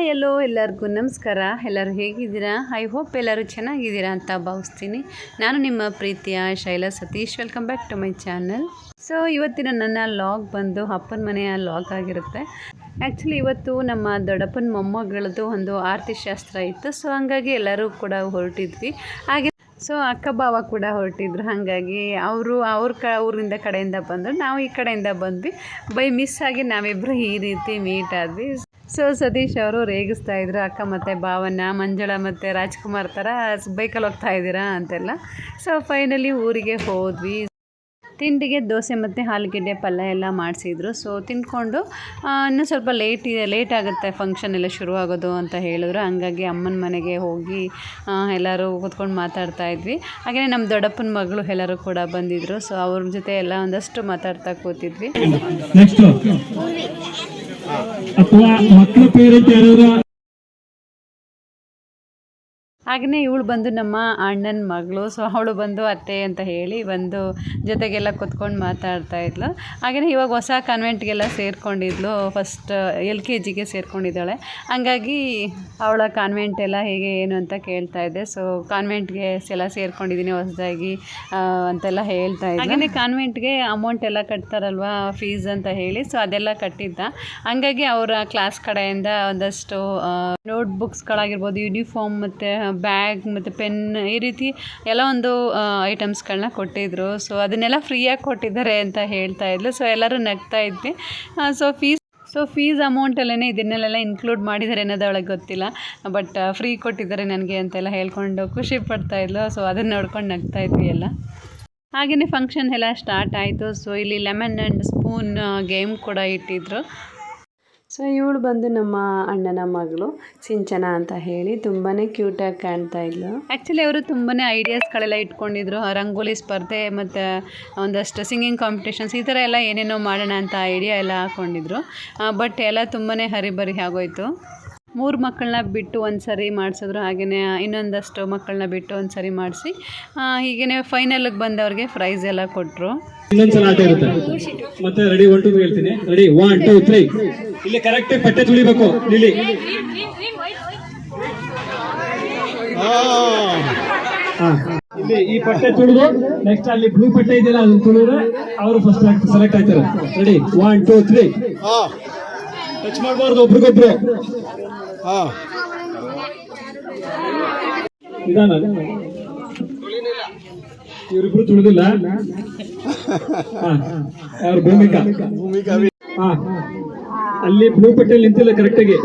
Hi ಎಲ್ಲೋ ಎಲ್ಲರಿಗೂ. ನಮಸ್ಕಾರ. ಎಲ್ಲರೂ ಹೇಗಿದ್ದೀರಾ? ಐ ಹೋಪ್ ಎಲ್ಲರೂ ಚೆನ್ನಾಗಿದ್ದೀರಾ ಅಂತ ಭಾವಿಸ್ತೀನಿ. ನಾನು ನಿಮ್ಮ ಪ್ರೀತಿಯ Shaila Satish. Welcome back to my channel so ಇವತ್ತಿನ ನನ್ನ ಲಾಗ್ ಬಂದು ಅಪ್ಪನ ಮನೆಯ ಲಾಗ್ ಆಗಿರುತ್ತೆ. ಆ್ಯಕ್ಚುಲಿ ಇವತ್ತು ನಮ್ಮ ದೊಡ್ಡಪ್ಪನ ಮೊಮ್ಮಗಳದ್ದು ಒಂದು ಆರತಿ ಶಾಸ್ತ್ರ ಇತ್ತು. ಸೊ ಹಂಗಾಗಿ ಎಲ್ಲರೂ ಕೂಡ ಹೊರಟಿದ್ವಿ. ಹಾಗೆ ಸೊ ಅಕ್ಕ ಭಾವ ಕೂಡ ಹೊರಟಿದ್ರು. ಹಾಗಾಗಿ ಅವರು, ಅವ್ರ ಕ, ಊರಿಂದ ಕಡೆಯಿಂದ ಬಂದರು. ನಾವು ಈ ಕಡೆಯಿಂದ ಬಂದ್ವಿ. ಬೈ ಮಿಸ್ ಆಗಿ ನಾವಿಬ್ಬರು ಈ ರೀತಿ ಮೀಟ್ ಆದ್ವಿ. ಸೊ ಸತೀಶ್ ಅವರು ರೇಗಿಸ್ತಾ ಇದ್ರು ಅಕ್ಕ ಮತ್ತು ಭಾವನ ಮಂಜುಳ ಮತ್ತು ರಾಜ್ಕುಮಾರ್ ಥರ ಬೈಕಲ್ಲಿ ಹೋಗ್ತಾ ಇದ್ದೀರಾ ಅಂತೆಲ್ಲ. ಸೊ ಫೈನಲಿ ಊರಿಗೆ ಹೋದ್ವಿ. ತಿಂಡಿಗೆ ದೋಸೆ ಮತ್ತು ಹಾಲುಗೆಡ್ಡೆ ಪಲ್ಯ ಎಲ್ಲ ಮಾಡಿಸಿದ್ರು. ಸೊ ತಿಂದ್ಕೊಂಡು ಇನ್ನೂ ಸ್ವಲ್ಪ ಲೇಟ್ ಇದೆ ಲೇಟ್ ಆಗುತ್ತೆ ಫಂಕ್ಷನ್ ಎಲ್ಲ ಶುರುವಾಗೋದು ಅಂತ ಹೇಳಿದ್ರು. ಹಂಗಾಗಿ ಅಮ್ಮನ ಮನೆಗೆ ಹೋಗಿ ಎಲ್ಲರೂ ಕೂತ್ಕೊಂಡು ಮಾತಾಡ್ತಾ ಇದ್ವಿ. ಹಾಗೆಯೇ ನಮ್ಮ ದೊಡ್ಡಪ್ಪನ ಮಗಳು ಎಲ್ಲರೂ ಕೂಡ ಬಂದಿದ್ದರು ಸೊ ಅವ್ರ ಜೊತೆ ಎಲ್ಲ ಒಂದಷ್ಟು ಮಾತಾಡ್ತಾ ಕೂತಿದ್ವಿ. ನೆಕ್ಸ್ಟ್ ಅಥವಾ ಮಕ್ಕಳ ಪೇರೆಂಟ್ ಯಾರಾದ್ರೂ ಹಾಗೆಯೇ ಇವಳು ಬಂದು ನಮ್ಮ ಅಣ್ಣನ ಮಗಳು ಸೊ ಅವಳು ಬಂದು ಅತ್ತೆ ಅಂತ ಹೇಳಿ ಬಂದು ಜೊತೆಗೆಲ್ಲ ಕೂತ್ಕೊಂಡು ಮಾತಾಡ್ತಾ ಇದ್ಲು. ಹಾಗೆಯೇ ಇವಾಗ ಹೊಸ ಕಾನ್ವೆಂಟ್ಗೆಲ್ಲ ಸೇರಿಕೊಂಡಿದ್ಲು. ಫಸ್ಟ್ ಎಲ್ ಕೆ ಜಿಗೆ ಸೇರಿಕೊಂಡಿದ್ದಾಳೆ. ಹಂಗಾಗಿ ಅವಳ ಕಾನ್ವೆಂಟ್ ಎಲ್ಲ ಹೇಗೆ ಏನು ಅಂತ ಕೇಳ್ತಾ ಇದ್ದೆ. ಸೊ ಕಾನ್ವೆಂಟ್ಗೆ ಎಲ್ಲ ಸೇರ್ಕೊಂಡಿದ್ದೀನಿ ಹೊಸದಾಗಿ ಅಂತೆಲ್ಲ ಹೇಳ್ತಾ ಇದ್ದೆ ಹಾಗೆಯೇ ಕಾನ್ವೆಂಟ್ಗೆ ಅಮೌಂಟ್ ಎಲ್ಲ ಕಟ್ತಾರಲ್ವಾ ಫೀಸ್ ಅಂತ ಹೇಳಿ ಸೊ ಅದೆಲ್ಲ ಕಟ್ಟಿದ್ದ. ಹಂಗಾಗಿ ಅವರ ಕ್ಲಾಸ್ ಕಡೆಯಿಂದ ಒಂದಷ್ಟು ನೋಟ್ಬುಕ್ಸ್ಗಳಾಗಿರ್ಬೋದು ಯೂನಿಫಾರ್ಮ್ ಮತ್ತು ಬ್ಯಾಗ್ ಮತ್ತು ಪೆನ್ ಈ ರೀತಿ ಎಲ್ಲ ಒಂದು ಐಟಮ್ಸ್ಗಳನ್ನ ಕೊಟ್ಟಿದ್ದರು ಸೊ ಅದನ್ನೆಲ್ಲ ಫ್ರೀಯಾಗಿ ಕೊಟ್ಟಿದ್ದಾರೆ ಅಂತ ಹೇಳ್ತಾ ಇದ್ಲು ಸೊ ಎಲ್ಲರೂ ನಗ್ತಾ ಇದ್ವಿ. ಸೊ ಫೀಸ್ ಸೊ ಫೀಸ್ ಅಮೌಂಟಲ್ಲೇ ಇದನ್ನೆಲ್ಲ ಇನ್ಕ್ಲೂಡ್ ಮಾಡಿದ್ದಾರೆ ಅನ್ನೋದೊಳಗೆ ಗೊತ್ತಿಲ್ಲ. ಬಟ್ ಫ್ರೀ ಕೊಟ್ಟಿದ್ದಾರೆ ನನಗೆ ಅಂತೆಲ್ಲ ಹೇಳ್ಕೊಂಡು ಖುಷಿ ಪಡ್ತಾ ಇದ್ಲು. ಸೊ ಅದನ್ನು ನೋಡ್ಕೊಂಡು ನಗ್ತಾ ಇದ್ವಿ ಎಲ್ಲ. ಹಾಗೆಯೇ ಫಂಕ್ಷನ್ ಎಲ್ಲ ಸ್ಟಾರ್ಟ್ ಆಯಿತು. ಸೊ ಇಲ್ಲಿ ಲೆಮನ್ ಆ್ಯಂಡ್ ಸ್ಪೂನ್ ಗೇಮ್ ಕೂಡ ಇಟ್ಟಿದ್ರು. ಸೊ ಇವಳು ಬಂದು ನಮ್ಮ ಅಣ್ಣನ ಮಗಳು ಸಿಂಚನ ಅಂತ ಹೇಳಿ ತುಂಬಾ ಕ್ಯೂಟಾಗಿ ಕಾಣ್ತಾ ಇದ್ಲು. ಆ್ಯಕ್ಚುಲಿ ಅವರು ತುಂಬಾ ಐಡಿಯಾಸ್ಗಳೆಲ್ಲ ಇಟ್ಕೊಂಡಿದ್ರು. ಆ ರಂಗೋಲಿ ಸ್ಪರ್ಧೆ ಮತ್ತು ಒಂದಷ್ಟು ಸಿಂಗಿಂಗ್ ಕಾಂಪಿಟೇಷನ್ಸ್ ಈ ಥರ ಎಲ್ಲ ಏನೇನೋ ಮಾಡೋಣ ಅಂತ ಐಡಿಯಾ ಎಲ್ಲ ಹಾಕ್ಕೊಂಡಿದ್ರು ಬಟ್ ಎಲ್ಲ ತುಂಬಾ ಹರಿಬರಿ ಆಗೋಯ್ತು. ಮೂರು ಮಕ್ಕಳನ್ನ ಬಿಟ್ಟು ಒಂದು ಸರಿ ಮಾಡಿಸಿದ್ರು. ಹಾಗೆಯೇ ಇನ್ನೊಂದಷ್ಟು ಮಕ್ಕಳನ್ನ ಬಿಟ್ಟು ಒಂದು ಸರಿ ಮಾಡಿಸಿ ಹೀಗೇ ಫೈನಲ್ಗೆ ಬಂದವ್ರಿಗೆ ಪ್ರೈಸ್ ಎಲ್ಲ ಕೊಟ್ಟರು ಇನ್ನೊಂದ್ಸಲ ಆಟ ಇರುತ್ತೆ. ಮತ್ತೆ ರೆಡಿ ಒನ್ ಟು ಹೇಳ್ತೀನಿ. ರೆಡಿ ಒನ್ ಟು ತ್ರೀ ಇಲ್ಲಿ ಕರೆಕ್ಟ್ ಪಟ್ಟೆ ತುಳಿಬೇಕು ಇಲ್ಲಿ ಹಾ. ಇಲ್ಲಿ ಈ ಪಟ್ಟೆ ತುಳಿದು ನೆಕ್ಸ್ಟ್ ಅಲ್ಲಿ ಬ್ಲೂ ಪಟ್ಟೆ ಇದೆಯಲ್ಲ ಅದನ್ನ ತುಳಿದ್ರೆ ಅವರು first select ಆಯ್ತಾರೆ. Ready one two three touch ಮಾಡಬಾರ್ದು ಒಬ್ರಿಗೊಬ್ರು. ನಿಧಾನ. ಇವರಿಬ್ರು ತುಳಿದಿಲ್ಲ. ಅವ್ರ ಭೂಮಿಕಾ. ಭೂಮಿಕಾ. ಹಾ. ಅಲ್ಲಿ ಬ್ಲೂ ಪಟ್ಟೆ ನಿಂತಿಲ್ಲ ಕರೆಕ್ಟ್ ಆಗಿ.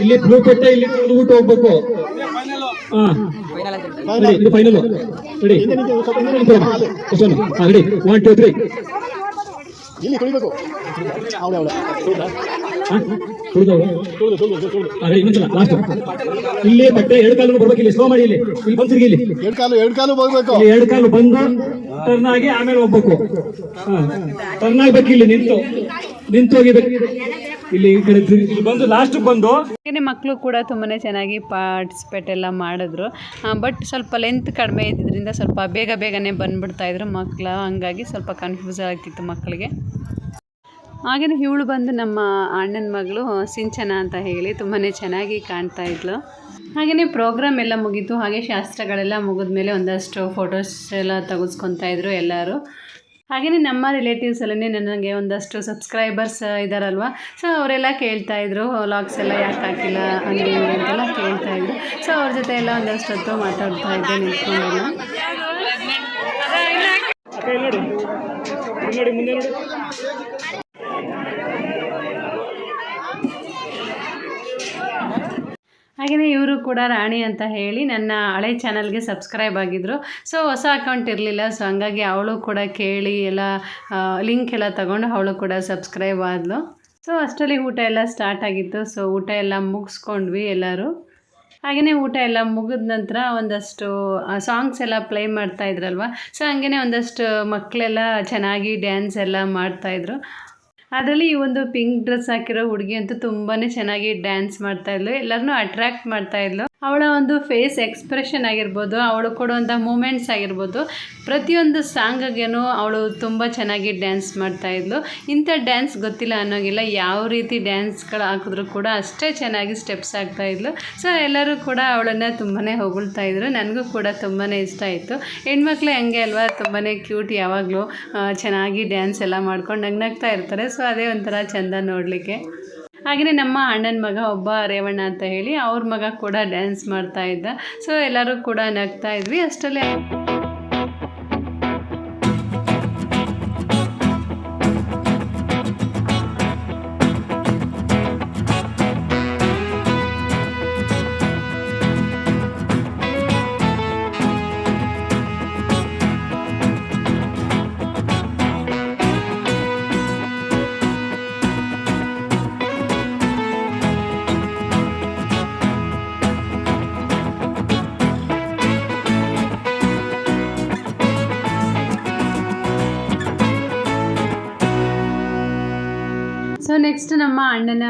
ಇಲ್ಲಿ ಬ್ಲೂ ಪಟ್ಟೆ ಇಲ್ಲಿ ಊಟ ಹೋಗ್ಬೇಕು. ಇದು final ready one two three ready ಇನ್ನೊಂದ್ಸಲ ಲಾಸ್ಟ್ ಇಲ್ಲಿ ಬಟ್ಟೆ ಎರಡು ಕಾಲು ಬರ್ಬೇಕು ಇಲ್ಲಿ ಸ್ಲೋ ಮಾಡಿ ಇಲ್ಲಿ. ಇಲ್ಲಿ ಬಂದು ತಿರ್ಗಿ ಇಲ್ಲಿ. ಎರಡು ಕಾಲು ಎರಡು ಕಾಲು ಬರ್ಬೇಕು. ಇಲ್ಲಿ ಎರಡು ಕಾಲು ಬಂದು ಟರ್ನ್ ಆಗಿ ಆಮೇಲೆ ಹೋಗ್ಬೇಕು. ಟರ್ನ್ ಆಗ್ಬೇಕು ಇಲ್ಲಿ ನಿಂತು. ನಿಂತು ಹೋಗಿಬೇಕು ಇಲ್ಲಿ ಈ ಕಡೆ ತಿರ್ಗಿ- ಬಂದು ಲಾಸ್ಟ್ ಬಂದು. ಮಕ್ಕಳು ಕೂಡ ತುಂಬಾ ಚೆನ್ನಾಗಿ ಪಾರ್ಟಿಸಿಪೇಟ್ ಎಲ್ಲ ಮಾಡಿದ್ರು. ಬಟ್ ಸ್ವಲ್ಪ ಲೆಂತ್ ಕಡಿಮೆ ಇದ್ದಿದ್ದರಿಂದ ಸ್ವಲ್ಪ ಬೇಗ ಬೇಗನೆ ಬಂದ್ಬಿಡ್ತಾ ಇದ್ರು ಮಕ್ಕಳು ಹಂಗಾಗಿ ಸ್ವಲ್ಪ ಕನ್ಫ್ಯೂಸ್ ಆಗ್ತಿತ್ತು ಮಕ್ಕಳಿಗೆ ಹಾಗೆಯೇ ಇವಳು ಬಂದು ನಮ್ಮ ಅಣ್ಣನ ಮಗಳು ಸಿಂಚನ ಅಂತ ಹೇಳಿ ತುಂಬಾ ಚೆನ್ನಾಗಿ ಕಾಣ್ತಾ ಇದ್ಲು. ಹಾಗೆಯೇ ಪ್ರೋಗ್ರಾಮ್ ಎಲ್ಲ ಮುಗೀತು, ಹಾಗೆ ಶಾಸ್ತ್ರಗಳೆಲ್ಲ ಮುಗಿದ ಮೇಲೆ ಒಂದಷ್ಟು ಫೋಟೋಸ್ ಎಲ್ಲ ತೆಗೆಸ್ಕೊತಾ ಇದ್ರು ಎಲ್ಲರೂ. ಹಾಗೆಯೇ ನಮ್ಮ ರಿಲೇಟಿವ್ಸ್ ಅಲ್ಲೇ ನನಗೆ ಒಂದಷ್ಟು ಸಬ್ಸ್ಕ್ರೈಬರ್ಸ್ ಇದ್ದಾರಲ್ವ ಸೊ ಅವರೆಲ್ಲ ಕೇಳ್ತಾ ಇದ್ರು ವ್ಲಾಗ್ಸ್ ಎಲ್ಲ ಯಾಕೆ ಹಾಕಿಲ್ಲ, ಹಂಗೆ ಅಂತೆಲ್ಲ ಕೇಳ್ತಾ ಇದ್ರು. ಸೊ ಅವ್ರ ಜೊತೆ ಎಲ್ಲ ಒಂದಷ್ಟು ಹೊತ್ತು ಮಾತಾಡ್ತಾ ಇದ್ದೆ ನಿಂತ್ಕೊಂಡೆಲ್ಲ ಅಕ್ಕ ಇಲ್ಲಿ ನೋಡಿ ಇಲ್ಲಿ ನೋಡಿ ಮುಂದೆ ನೋಡಿ ಹಾಗೆಯೇ ಇವರು ಕೂಡ ರಾಣಿ ಅಂತ ಹೇಳಿ ನನ್ನ ಹಳೆ ಚಾನಲ್ಗೆ ಸಬ್ಸ್ಕ್ರೈಬ್ ಆಗಿದ್ದರು ಸೊ ಹೊಸ ಅಕೌಂಟ್ ಇರಲಿಲ್ಲ, ಸೊ ಹಂಗಾಗಿ ಅವಳು ಕೂಡ ಕೇಳಿ ಎಲ್ಲ ಲಿಂಕ್ ಎಲ್ಲ ತಗೊಂಡು ಅವಳು ಕೂಡ ಸಬ್ಸ್ಕ್ರೈಬ್ ಆದಳು ಸೊ ಅಷ್ಟರಲ್ಲಿ ಊಟ ಎಲ್ಲ ಸ್ಟಾರ್ಟ್ ಆಗಿತ್ತು. ಸೊ ಊಟ ಎಲ್ಲ ಮುಗಿಸ್ಕೊಂಡ್ವಿ ಎಲ್ಲರೂ. ಹಾಗೆಯೇ ಊಟ ಎಲ್ಲ ಮುಗಿದ ನಂತರ ಒಂದಷ್ಟು ಸಾಂಗ್ಸ್ ಎಲ್ಲ ಪ್ಲೇ ಮಾಡ್ತಾಯಿದ್ರಲ್ವ ಸೊ ಹಂಗೆಯೇ ಒಂದಷ್ಟು ಮಕ್ಕಳೆಲ್ಲ ಚೆನ್ನಾಗಿ ಡ್ಯಾನ್ಸ್ ಎಲ್ಲ ಮಾಡ್ತಾಯಿದ್ರು ಅದರಲ್ಲಿ ಈ ಒಂದು ಪಿಂಕ್ ಡ್ರೆಸ್ ಹಾಕಿರೋ ಹುಡುಗಿ ಅಂತೂ ತುಂಬಾ ಚೆನ್ನಾಗಿ ಡ್ಯಾನ್ಸ್ ಮಾಡ್ತಾ ಇದ್ಲು. ಎಲ್ಲರನ್ನೂ ಅಟ್ರ್ಯಾಕ್ಟ್ ಮಾಡ್ತಾ ಇದ್ಲು. ಅವಳ ಒಂದು ಫೇಸ್ ಎಕ್ಸ್ಪ್ರೆಷನ್ ಆಗಿರ್ಬೋದು, ಅವಳು ಕೊಡುವಂಥ ಮೂಮೆಂಟ್ಸ್ ಆಗಿರ್ಬೋದು, ಪ್ರತಿಯೊಂದು ಸಾಂಗಗೇನು ಅವಳು ತುಂಬ ಚೆನ್ನಾಗಿ ಡ್ಯಾನ್ಸ್ ಮಾಡ್ತಾಯಿದ್ಲು ಇಂಥ ಡ್ಯಾನ್ಸ್ ಗೊತ್ತಿಲ್ಲ ಅನ್ನೋಂಗಿಲ್ಲ, ಯಾವ ರೀತಿ ಡ್ಯಾನ್ಸ್ಗಳು ಹಾಕಿದ್ರು ಕೂಡ ಅಷ್ಟೇ ಚೆನ್ನಾಗಿ ಸ್ಟೆಪ್ಸ್ ಆಗ್ತಾಯಿದ್ಲು ಸೊ ಎಲ್ಲರೂ ಕೂಡ ಅವಳನ್ನು ತುಂಬಾ ಹೊಗಳ್ತಾ ಇದ್ರು. ನನಗೂ ಕೂಡ ತುಂಬಾ ಇಷ್ಟ ಆಯಿತು. ಹೆಣ್ಮಕ್ಳು ಹಂಗೆ ಅಲ್ವಾ ತುಂಬಾ ಕ್ಯೂಟ್ ಯಾವಾಗಲೂ ಚೆನ್ನಾಗಿ ಡ್ಯಾನ್ಸ್ ಎಲ್ಲ ಮಾಡ್ಕೊಂಡು ನಗ್ನಗ್ತಾ ಇರ್ತಾರೆ. ಸೊ ಅದೇ ಒಂಥರ ಚೆಂದ ನೋಡಲಿಕ್ಕೆ. ಹಾಗೆಯೇ ನಮ್ಮ ಅಣ್ಣನ ಮಗ ಒಬ್ಬ ರೇವಣ್ಣ ಅಂತ ಹೇಳಿ ಅವ್ರ ಮಗ ಕೂಡ ಡ್ಯಾನ್ಸ್ ಮಾಡ್ತಾ ಇದ್ದ. ಸೊ ಎಲ್ಲರೂ ಕೂಡ ನಗ್ತಾ ಇದ್ವಿ. ಅಷ್ಟರಲ್ಲೇ ಸೊ ನೆಕ್ಸ್ಟ್ ನಮ್ಮ ಅಣ್ಣನ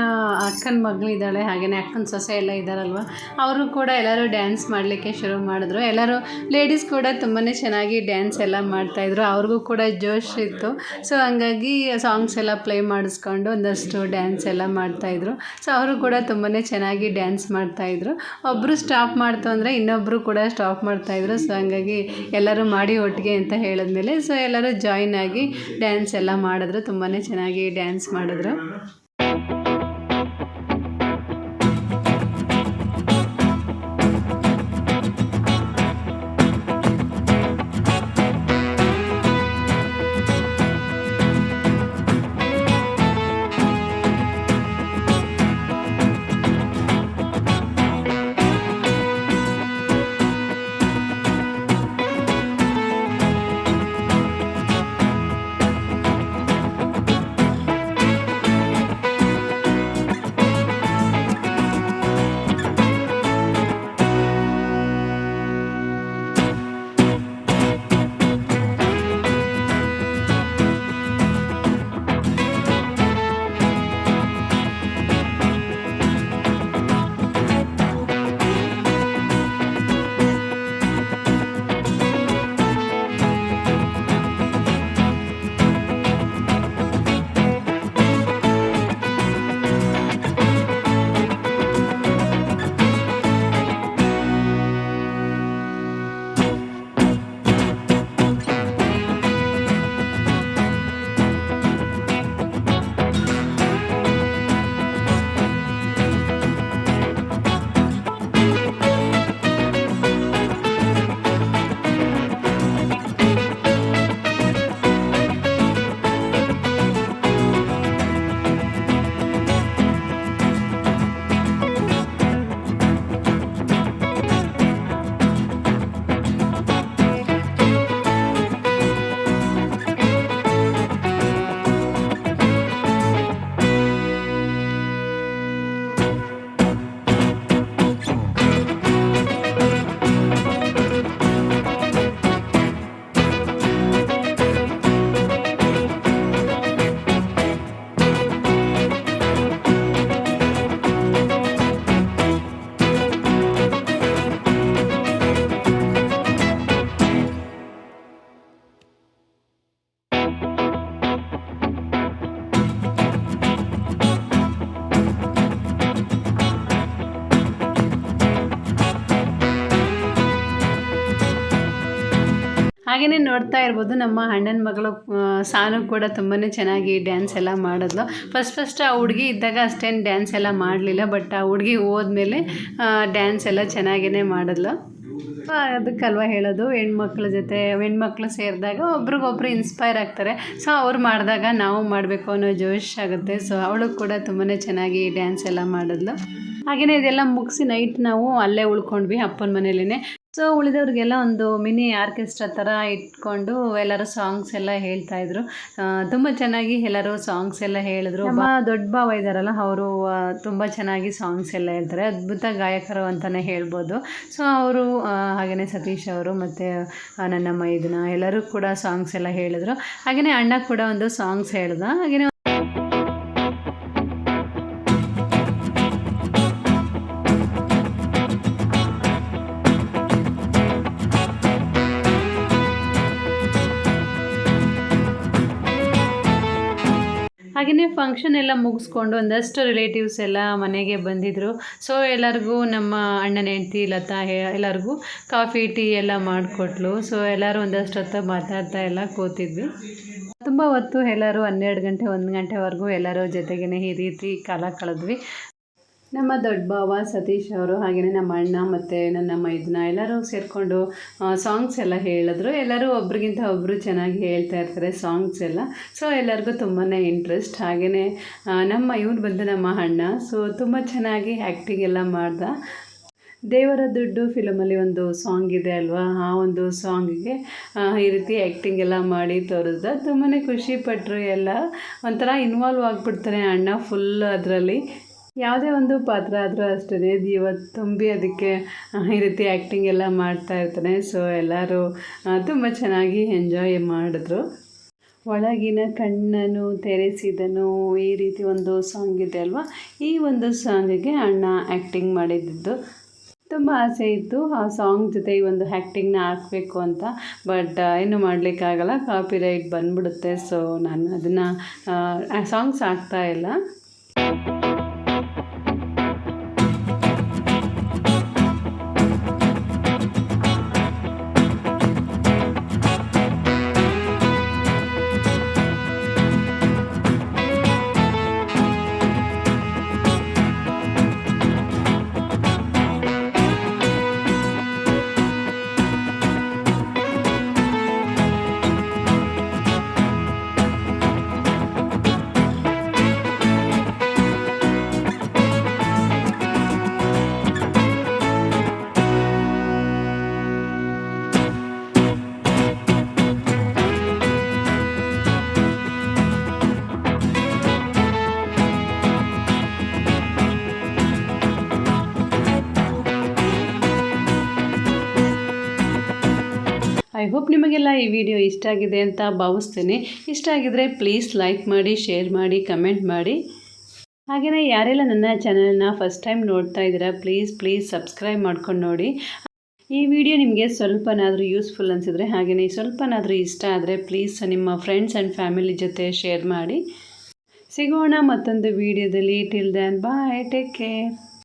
ಅಕ್ಕನ ಮಗಳಿದ್ದಾಳೆ ಹಾಗೆಯೇ ಅಕ್ಕನ ಸೊಸೆ ಎಲ್ಲ ಇದ್ದಾರಲ್ವ? ಅವರು ಕೂಡ ಎಲ್ಲರೂ ಡ್ಯಾನ್ಸ್ ಮಾಡಲಿಕ್ಕೆ ಶುರು ಮಾಡಿದ್ರು. ಎಲ್ಲರೂ ಲೇಡೀಸ್ ಕೂಡ ತುಂಬಾ ಚೆನ್ನಾಗಿ ಡ್ಯಾನ್ಸ್ ಎಲ್ಲ ಮಾಡ್ತಾಯಿದ್ರು ಅವ್ರಿಗೂ ಕೂಡ ಜೋಶ್ ಇತ್ತು. ಸೊ ಹಂಗಾಗಿ ಸಾಂಗ್ಸ್ ಎಲ್ಲ ಪ್ಲೇ ಮಾಡಿಸ್ಕೊಂಡು ಒಂದಷ್ಟು ಡ್ಯಾನ್ಸ್ ಎಲ್ಲ ಮಾಡ್ತಾಯಿದ್ರು ಸೊ ಅವರು ಕೂಡ ತುಂಬಾ ಚೆನ್ನಾಗಿ ಡ್ಯಾನ್ಸ್ ಮಾಡ್ತಾಯಿದ್ರು ಒಬ್ಬರು ಸ್ಟಾಪ್ ಮಾಡ್ತು ಅಂದರೆ ಇನ್ನೊಬ್ಬರು ಕೂಡ ಸ್ಟಾಪ್ ಮಾಡ್ತಾಯಿದ್ರು ಸೊ ಹಂಗಾಗಿ ಎಲ್ಲರೂ ಮಾಡಿ ಒಟ್ಟಿಗೆ ಅಂತ ಹೇಳಿದ್ಮೇಲೆ ಸೊ ಎಲ್ಲರೂ ಜಾಯ್ನ್ ಆಗಿ ಡ್ಯಾನ್ಸ್ ಎಲ್ಲ ಮಾಡಿದ್ರು. ತುಂಬಾ ಚೆನ್ನಾಗಿ ಡ್ಯಾನ್ಸ್ ಮಾಡಿದ್ರು. Second. ಹಾಗೆಯೇ ನೋಡ್ತಾ ಇರ್ಬೋದು. ನಮ್ಮ ಅಣ್ಣನ ಮಗಳು ಸಾನು ಕೂಡ ತುಂಬಾ ಚೆನ್ನಾಗಿ ಡ್ಯಾನ್ಸ್ ಎಲ್ಲ ಮಾಡಿದ್ಲು. ಫಸ್ಟ್ ಫಸ್ಟ್ ಆ ಹುಡುಗಿ ಇದ್ದಾಗ ಅಷ್ಟೇನು ಡ್ಯಾನ್ಸ್ ಎಲ್ಲ ಮಾಡಲಿಲ್ಲ ಬಟ್ ಆ ಹುಡುಗಿ ಹೋದ್ಮೇಲೆ ಡ್ಯಾನ್ಸ್ ಎಲ್ಲ ಚೆನ್ನಾಗೇ ಮಾಡಿದ್ಲು. ಅದಕ್ಕಲ್ವ ಹೇಳೋದು, ಹೆಣ್ಮಕ್ಳ ಜೊತೆ, ಹೆಣ್ಮಕ್ಳು ಸೇರಿದಾಗ ಒಬ್ರಿಗೊಬ್ರು ಇನ್ಸ್ಪೈರ್ ಆಗ್ತಾರೆ. ಸೊ ಅವ್ರು ಮಾಡಿದಾಗ ನಾವು ಮಾಡಬೇಕು ಅನ್ನೋ ಜೋಶ್ ಆಗುತ್ತೆ. ಸೊ ಅವಳು ಕೂಡ ತುಂಬಾ ಚೆನ್ನಾಗಿ ಡ್ಯಾನ್ಸ್ ಎಲ್ಲ ಮಾಡಿದ್ಲು. ಹಾಗೆಯೇ ಇದೆಲ್ಲ ಮುಗಿಸಿ ನೈಟ್ ನಾವು ಅಲ್ಲೇ ಉಳ್ಕೊಂಡ್ವಿ, ಅಪ್ಪನ ಮನೇಲೇ ಸೊ ಉಳಿದವ್ರಿಗೆಲ್ಲ ಒಂದು ಮಿನಿ ಆರ್ಕೆಸ್ಟ್ರಾ ಥರ ಇಟ್ಕೊಂಡು ಎಲ್ಲರೂ ಸಾಂಗ್ಸ್ ಎಲ್ಲ ಹೇಳ್ತಾ ಇದ್ರು. ತುಂಬ ಚೆನ್ನಾಗಿ ಎಲ್ಲರೂ ಸಾಂಗ್ಸ್ ಎಲ್ಲ ಹೇಳಿದ್ರು. ದೊಡ್ಡ ಭಾವ ಇದ್ದಾರಲ್ಲ ಅವರು ತುಂಬ ಚೆನ್ನಾಗಿ ಸಾಂಗ್ಸ್ ಎಲ್ಲ ಹೇಳ್ತಾರೆ. ಅದ್ಭುತ ಗಾಯಕರು ಅಂತಲೇ ಹೇಳ್ಬೋದು. ಸೊ ಅವರು ಹಾಗೆಯೇ ಸತೀಶ್ ಅವರು ಮತ್ತು ನನ್ನ ಮೈದನ ಎಲ್ಲರೂ ಕೂಡ ಸಾಂಗ್ಸ್ ಎಲ್ಲ ಹೇಳಿದ್ರು. ಹಾಗೆಯೇ ಅಣ್ಣ ಕೂಡ ಒಂದು ಸಾಂಗ್ಸ್ ಹೇಳ್ದ. ಹಾಗೆಯೇ ಫಂಕ್ಷನ್ ಎಲ್ಲ ಮುಗಿಸ್ಕೊಂಡು ಒಂದಷ್ಟು ರಿಲೇಟಿವ್ಸ್ ಎಲ್ಲ ಮನೆಗೆ ಬಂದಿದ್ದರು ಸೊ ಎಲ್ಲರಿಗೂ ನಮ್ಮ ಅಣ್ಣನ ಹೆಂಡತಿ ಲತಾ ಎಲ್ಲರಿಗೂ ಕಾಫಿ ಟೀ ಎಲ್ಲ ಮಾಡಿಕೊಟ್ಲು. ಸೊ ಎಲ್ಲರೂ ಒಂದಷ್ಟು ಹೊತ್ತು ಮಾತಾಡ್ತಾ ಎಲ್ಲ ಕೂತಿದ್ವಿ. ತುಂಬ ಹೊತ್ತು ಎಲ್ಲರೂ ಹನ್ನೆರಡು ಗಂಟೆ, ಒಂದು ಗಂಟೆವರೆಗೂ ಎಲ್ಲರೂ ಜೊತೆಗೇ ಈ ರೀತಿ ಕಾಲ ಕಳೆದ್ವಿ. ನಮ್ಮ ದೊಡ್ಡ ಭಾವ ಸತೀಶ್ ಅವರು ಹಾಗೆಯೇ ನಮ್ಮ ಅಣ್ಣ ಮತ್ತು ನನ್ನ ಮೈದನ ಎಲ್ಲರೂ ಸೇರಿಕೊಂಡು ಸಾಂಗ್ಸ್ ಎಲ್ಲ ಹೇಳಿದ್ರು. ಎಲ್ಲರೂ ಒಬ್ರಿಗಿಂತ ಒಬ್ಬರು ಚೆನ್ನಾಗಿ ಹೇಳ್ತಾ ಇರ್ತಾರೆ ಸಾಂಗ್ಸ್ ಎಲ್ಲ. ಸೊ ಎಲ್ಲರಿಗೂ ತುಂಬಾ ಇಂಟ್ರೆಸ್ಟ್ ಹಾಗೆಯೇ ನಮ್ಮ, ಇವ್ರು ಬಂದು ನಮ್ಮ ಅಣ್ಣ. ಸೊ ತುಂಬ ಚೆನ್ನಾಗಿ ಆ್ಯಕ್ಟಿಂಗ್ ಎಲ್ಲ ಮಾಡ್ದ. ದೇವರ ದುಡ್ಡು ಫಿಲಮಲ್ಲಿ ಒಂದು ಸಾಂಗ್ ಇದೆ ಅಲ್ವಾ? ಆ ಒಂದು ಸಾಂಗಿಗೆ ಈ ರೀತಿ ಆ್ಯಕ್ಟಿಂಗ್ ಎಲ್ಲ ಮಾಡಿ ತೋರಿಸ್ದ. ತುಂಬಾ ಖುಷಿಪಟ್ಟರು ಎಲ್ಲ. ಒಂಥರ ಇನ್ವಾಲ್ವ್ ಆಗಿಬಿಡ್ತಾರೆ ಅಣ್ಣ ಫುಲ್ ಅದರಲ್ಲಿ. ಯಾವುದೇ ಒಂದು ಪಾತ್ರ ಆದರೂ ಅಷ್ಟೇ ಜೀವ ತುಂಬಿ ಅದಕ್ಕೆ ಈ ರೀತಿ ಆ್ಯಕ್ಟಿಂಗ್ ಎಲ್ಲ ಮಾಡ್ತಾ ಇರ್ತಾನೆ. ಸೊ ಎಲ್ಲರೂ ತುಂಬ ಚೆನ್ನಾಗಿ ಎಂಜಾಯ್ ಮಾಡಿದ್ರು. ಒಳಗಿನ ಕಣ್ಣನ್ನು ತೆರೆಸಿದನು, ಈ ರೀತಿ ಒಂದು ಸಾಂಗ್ ಇದೆ ಅಲ್ವಾ? ಈ ಒಂದು ಸಾಂಗಿಗೆ ಅಣ್ಣ ಆ್ಯಕ್ಟಿಂಗ್ ಮಾಡಿದ್ದು. ತುಂಬ ಆಸೆ ಇತ್ತು. ಆ ಸಾಂಗ್ ಜೊತೆ ಈ ಒಂದು ಆ್ಯಕ್ಟಿಂಗ್ನ ಹಾಕಬೇಕು ಅಂತ. ಬಟ್ ಏನು ಮಾಡಲಿಕ್ಕಾಗಲ್ಲ. ಕಾಪಿ ರೈಟ್ ಬಂದ್ಬಿಡುತ್ತೆ. ಸೊ ನಾನು ಅದನ್ನು ಸಾಂಗ್ಸ್ ಹಾಕ್ತಾ ಇಲ್ಲ. ಹೋಪ್ ನಿಮಗೆಲ್ಲ ಈ ವಿಡಿಯೋ ಇಷ್ಟ ಆಗಿದೆ ಅಂತ ಭಾವಿಸ್ತೀನಿ. ಇಷ್ಟ ಆಗಿದ್ರೆ ಪ್ಲೀಸ್ ಲೈಕ್ ಮಾಡಿ ಶೇರ್ ಮಾಡಿ ಕಮೆಂಟ್ ಮಾಡಿ. ಹಾಗೆಯೇ ಯಾರೆಲ್ಲ ನನ್ನ ಚಾನಲನ್ನ ಫಸ್ಟ್ ಟೈಮ್ ನೋಡ್ತಾ ಇದ್ದೀರಾ ಪ್ಲೀಸ್ ಪ್ಲೀಸ್ ಸಬ್ಸ್ಕ್ರೈಬ್ ಮಾಡ್ಕೊಂಡು ನೋಡಿ. ಈ ವಿಡಿಯೋ ನಿಮಗೆ ಸ್ವಲ್ಪನಾದರೂ ಯೂಸ್ಫುಲ್ ಅನಿಸಿದರೆ ಹಾಗೆಯೇ ಸ್ವಲ್ಪನಾದರೂ ಇಷ್ಟ ಆದರೆ ಪ್ಲೀಸ್ ನಿಮ್ಮ ಫ್ರೆಂಡ್ಸ್ ಆ್ಯಂಡ್ ಫ್ಯಾಮಿಲಿ ಜೊತೆ ಶೇರ್ ಮಾಡಿ. ಸಿಗೋಣ ಮತ್ತೊಂದು ವಿಡಿಯೋದಲ್ಲಿ till then bye take care